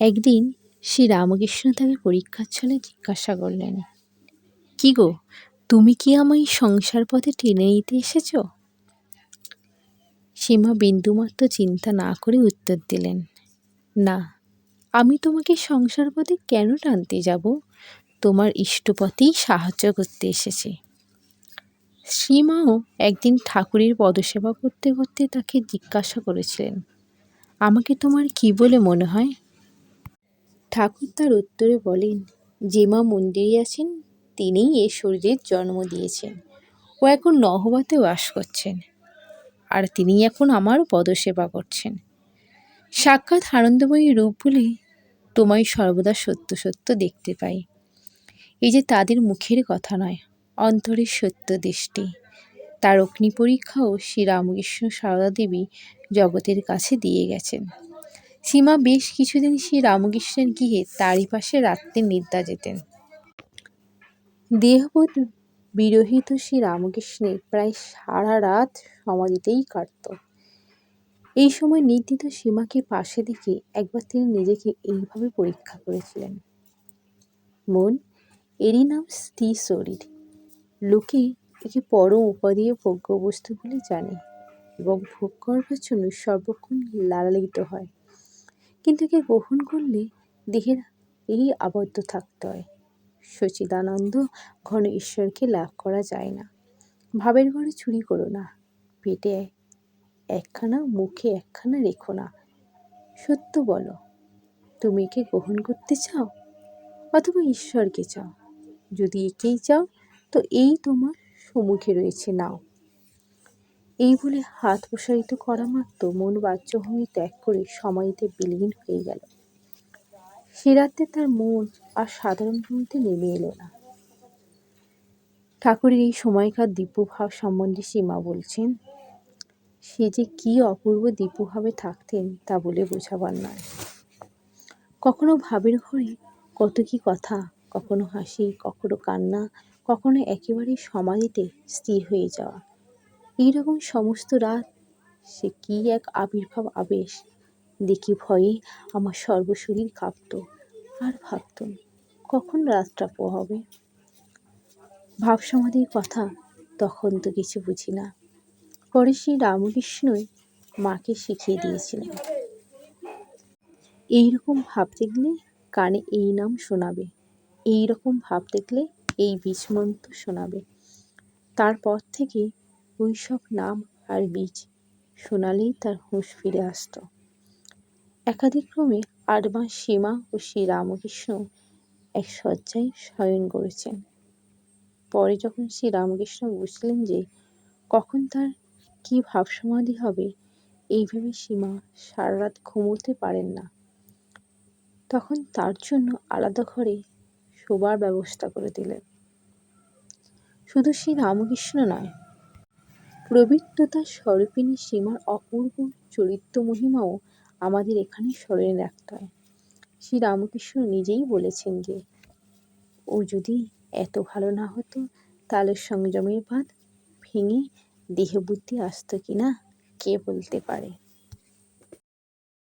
একদিন শ্রী রামকৃষ্ণ তাকে পরীক্ষার ছলে জিজ্ঞাসা করলেন। কি গো, তুমি কি আমায় সংসার পথে টেনে নিতে এসেছ? সীমা বিন্দুমাত্র চিন্তা না করে উত্তর দিলেন, না, আমি তোমাকে সংসার পথে কেন টানতে যাব? তোমার ইষ্টপথেই সাহায্য করতে এসেছি। শ্রীমাও একদিন ঠাকুরের পদসেবা করতে করতে তাকে জিজ্ঞাসা করেছিলেন, আমাকে তোমার কি বলে মনে হয়? ঠাকুর তার উত্তরে বলেন, যে মা মন্দিরে আছেন, তিনিই এ শরীরের জন্ম দিয়েছেন। ও এখন নহবতে বাস করছেন। আর তিনি এখন আমারও পদসেবা করছেন। সাক্ষাৎ আনন্দময়ী রূপ বলে তোমায় সর্বদা সত্য সত্য দেখতে পাই। এই যে তাদের মুখের কথা নয় অন্তরের সত্য দৃষ্টি। তার অগ্নি পরীক্ষাও শ্রীরামকৃষ্ণ সারদা দেবী জগতের কাছে দিয়ে গেছেন। সীমা বেশ কিছুদিন শ্রী রামকৃষ্ণের গৃহে তারই পাশে রাত্রে নিদ্রা যেতেন। দেহবোধ বিরহিত শ্রী রামকৃষ্ণের প্রায় সারা রাত সমাধিতেই কাটত। এই সময় নির্দিত সীমাকে পাশে দেখে একবার তিনি নিজেকে এইভাবে পরীক্ষা করেছিলেন। মন, এরই নাম স্থির শরীর। লোকে একে পরম উপাধি ও ভোগ্য বস্তু বলে জানে এবং ভোগ করবার জন্য সর্বক্ষণ লালায়িত হয়। কিন্তু একে গ্রহণ করলে দেহের এই আবদ্ধ থাকতে হয়। সচিদানন্দ ঘন ঈশ্বরকে লাভ করা যায় না। ভাবের ঘরে চুরি করো না। পেটে একখানা, মুখে একখানা রেখো না। সত্য বলো, তুমি একে গ্রহণ করতে চাও অথবা ঈশ্বরকে চাও? যদি একেই চাও, তো এই তোমার সম্মুখে রয়েছে, নাও। এই বলে হাত প্রসারিত করা মাত্র মন বাহ্যভূমি ত্যাগ করে সময়তে বিলীন হয়ে গেল। সে রাতে তার মন আর সাধারণ ভূমিতে নেমে এলো না। ঠাকুরের এই সময়কার দিব্যভাব সম্বন্ধে সীমা বলছেন, সে যে কি অপূর্ব দিব্যভাবে থাকতেন তা বলে বোঝাবার নয়। কখনো ভাবের ঘরে কত কি কথা, কখনো হাসি, কখনো কান্না, কখনো একেবারে সমাধিতে স্থির হয়ে যাওয়া। এইরকম সমস্ত রাত সে কি এক আবির্ভাব আবেশ? দেখি ভয়ে আমার সর্বশরীর কাঁপত আর ভাবতুম কখন রাতটা পোহাবে? ভাব সমাধির কথা তখন তো কিছু বুঝি না। পরে সেই রামকৃষ্ণই মাকে শিখিয়ে দিয়েছিলেন। এইরকম ভাব দেখলে কানে এই নাম শোনাবে। এই রকম ভাব দেখলে এই বীজমন্ত্র শোনাবে। তারপর থেকে ওই সব নাম আর বীজ। শোনালেই তার হুঁশ ফিরে আসত। আট মাস সীমা ও শ্রী রামকৃষ্ণ এক শয্যায় শয়ন করেছেন। পরে যখন শ্রী রামকৃষ্ণ বুঝলেন যে কখন তার কি ভাব সমাধি হবে এইভাবে সীমা সারা রাত ঘুমোতে পারেন না। তখন তার জন্য আলাদা ঘরে শোবার ব্যবস্থা করে দিলেন। শুধু শ্রী রামকৃষ্ণ নয় প্রবৃত্ততার স্বরূপিণী সীমার অপূর্ব চরিত্র মহিমাও আমাদের এখানে স্মরণে রাখতে হয়। শ্রী রামকৃষ্ণ নিজেই বলেছেন যে, ও যদি এত ভালো না হতো, তাহলে সংযমের বাঁধ ভেঙে দেহবুদ্ধি আসতো কি না কে বলতে পারে?